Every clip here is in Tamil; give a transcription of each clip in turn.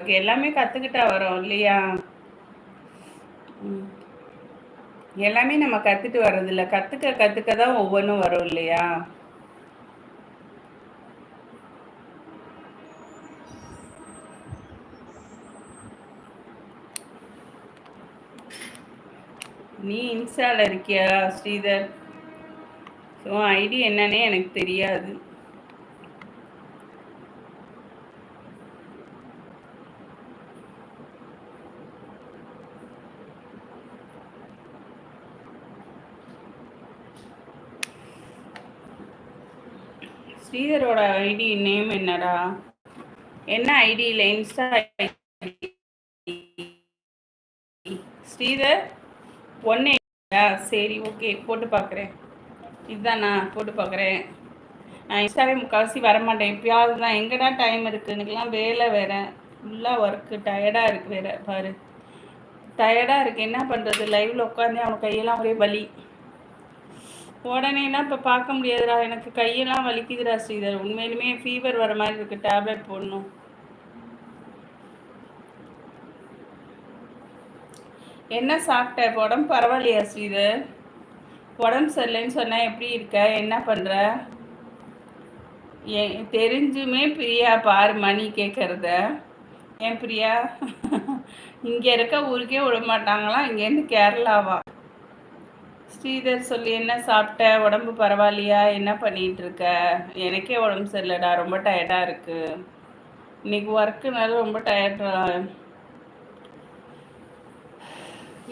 இருக்கு எல்லாமே கற்றுக்கிட்டா வரோம் இல்லையா? எல்லாமே நம்ம கற்றுட்டு வர்றதில்ல. கற்றுக்க கற்றுக்க தான் ஒவ்வொன்றும் வரும் இல்லையா? நீ இன்ஸ்டாவில் இருக்கியா ஸ்ரீதர்? ஸோ ஐடி என்னன்னே எனக்கு தெரியாது. ஸ்ரீதரோட ஐடி நேம் என்னடா? என்ன ஐடி? இல்லை இன்ஸ்டா ஸ்ரீதர் ஒன்று சரி ஓகே போட்டு பார்க்குறேன் இதுதானா போட்டு பார்க்குறேன் நான் இன்ஸ்டாவே முக்கால்வாசி வரமாட்டேன். எப்பயாவது தான். எங்கடா டைம் இருக்குது எனக்குலாம் வேலை வேறு. ஃபுல்லாக ஒர்க்கு டயர்டாக இருக்குது வேறு. பாரு. டயர்டாக இருக்குது என்ன பண்ணுறது லைவில் உட்காந்து அவன் கையெல்லாம் ஒரே வலி. உடனேனா இப்போ பார்க்க முடியாதுடா. எனக்கு கையெல்லாம் வலிக்குதுடா ஸ்ரீதர். உண்மையிலுமே ஃபீவர் வர மாதிரி இருக்குது டேப்லெட் போடணும். என்ன சாப்பிட்ட? இப்போ உடம்பு பரவாயில்லையா ஸ்ரீதர்? உடம்பு சரியில்லைன்னு சொன்னால் எப்படி இருக்க? என்ன பண்ணுற ஏ தெரிஞ்சுமே பிரியா. பாரு மணி கேட்குறத ஏன் பிரியா? இங்கே இருக்க ஊருக்கே விட மாட்டாங்களாம் இங்கேருந்து கேரளாவா? ஸ்ரீதர் சொல்லி என்ன சாப்பிட்ட? உடம்பு பரவாயில்லையா? என்ன பண்ணிட்டு இருக்க எனக்கே உடம்பு சரியில்லடா ரொம்ப டயர்டாக இருக்குது இன்னைக்கு ஒர்க்குனால ரொம்ப டயர்டா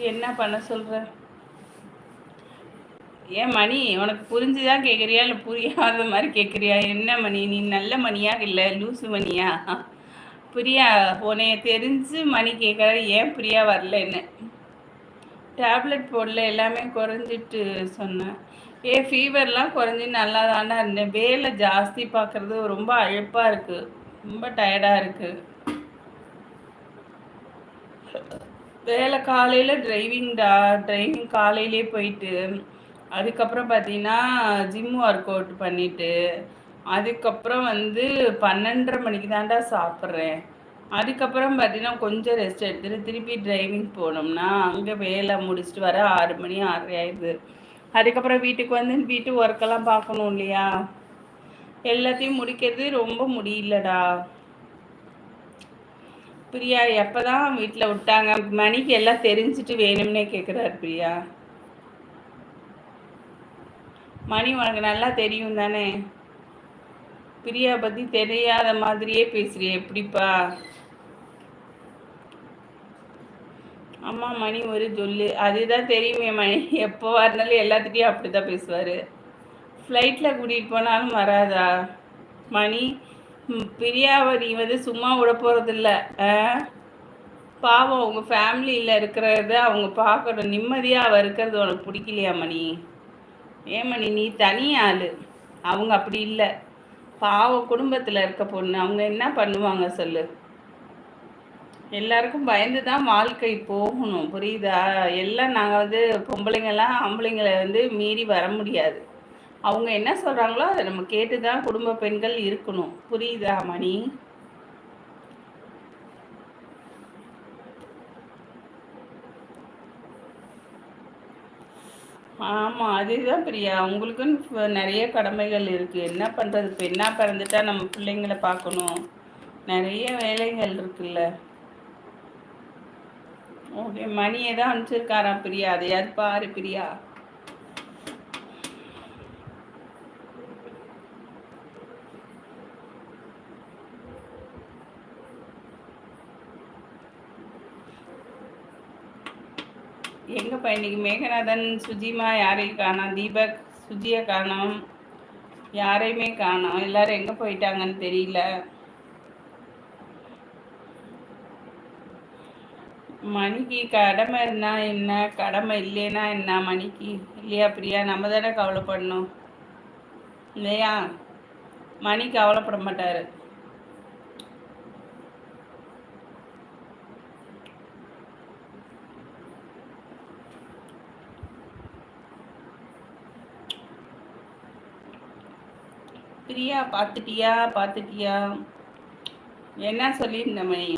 என்ன பண்ண சொல்கிற ஏன் மணி உனக்கு புரிஞ்சுதான் கேட்குறியா இல்லை புரியாத மாதிரி கேட்குறியா என்ன மணி? நீ நல்ல மணியா? இல்லை லூசு மணியா? பிரியா உனைய தெரிஞ்சு மணி கேட்குற ஏன் பிரியா என்ன டேப்லெட் போடல எல்லாமே குறைஞ்சிட்டு சொன்னேன். ஏ ஃபீவர்லாம் குறைஞ்சி நல்லா தானே இருந்தேன். வேலை ஜாஸ்தி பார்க்குறது ரொம்ப அழுப்பாக இருக்குது ரொம்ப டயர்டாக இருக்குது வேலை காலையில் டிரைவிங்டா டிரைவிங் காலையிலே போயிட்டு அதுக்கப்புறம் பார்த்தீங்கன்னா ஜிம் ஒர்க் அவுட் பண்ணிவிட்டு அதுக்கப்புறம் வந்து பன்னெண்டரை மணிக்கு தாண்டா சாப்பிட்றேன். அதுக்கப்புறம் பார்த்தீங்கன்னா கொஞ்சம் ரெஸ்ட் எடுத்துகிட்டு திருப்பி டிரைவிங் போனோம்னா அங்கே வேலை முடிச்சுட்டு வர ஆறு மணி ஆறரை ஆயிடுது. அதுக்கப்புறம் வீட்டுக்கு வந்து வீட்டு ஒர்க்கெல்லாம் பார்க்கணும் இல்லையா? எல்லாத்தையும் முடிக்கிறது ரொம்ப முடியலடா. பிரியா எப்போ தான் வீட்டில் விட்டாங்க? மணிக்கு எல்லாம் தெரிஞ்சுட்டு வேணும்னே கேட்குறாரு பிரியா. மணி உனக்கு நல்லா தெரியும் தானே? பிரியா பற்றி தெரியாத மாதிரியே பேசுறிய எப்படிப்பா? அம்மா மணி ஒரு ஜொல்லு. அதுதான் தெரியுமே மணி. எப்போ வரனாலும் எல்லாத்துட்டையும் அப்படி தான் பேசுவார் ஃப்ளைட்டில் கூட்டிகிட்டு போனாலும் வராதா? மணி பிரியாவை நீ வந்து சும்மா விட போகிறதில்ல பாவம் அவங்க ஃபேமிலியில் இருக்கிறத அவங்க பார்க்கணும். நிம்மதியாக அவள் இருக்கிறது உனக்கு பிடிக்கலையா மணி? ஏன் மணி நீ தனி ஆள். அவங்க அப்படி இல்லை. பாவம் குடும்பத்தில் இருக்க பொண்ணு. அவங்க என்ன பண்ணுவாங்க சொல்லு? எல்லாருக்கும் பயந்து தான் வாழ்க்கை போகணும். புரியுதா? எல்லாம் நாங்கள் வந்து பொம்பளைங்கெல்லாம் ஆம்பளைங்களை வந்து மீறி வர முடியாது. அவங்க என்ன சொல்கிறாங்களோ அதை நம்ம கேட்டு தான் குடும்ப பெண்கள் இருக்கணும். புரியுதா மணி? ஆமாம் அதுதான் பிரியா. உங்களுக்குன்னு நிறைய கடமைகள் இருக்குது என்ன பண்ணுறது இப்போ என்ன பிறந்துட்டா நம்ம பிள்ளைங்களை பார்க்கணும்? நிறைய வேலைகள் இருக்குல்ல. ஓகே மணியை தான் அனுப்பிச்சிருக்காரா பிரியா? அதையாவது பாரு பிரியா. எங்கப்பா இன்னைக்கு மேகநாதன் சுஜிமா யாரையும் காணோம்? தீபக் சுஜியை காணோம். யாரையுமே காணோம். எல்லாரும் எங்கே போயிட்டாங்கன்னு தெரியல. மணிக்கு கடமை இருந்தா என்ன? கடமை இல்லைன்னா என்ன மணிக்கு? இல்லையா பிரியா? நம்ம தானே கவலைப்படணும். இல்லையா? மணி கவலைப்பட மாட்டார். பிரியா பார்த்துட்டியா? பார்த்துட்டியா? என்ன சொல்லியிருந்த மணி?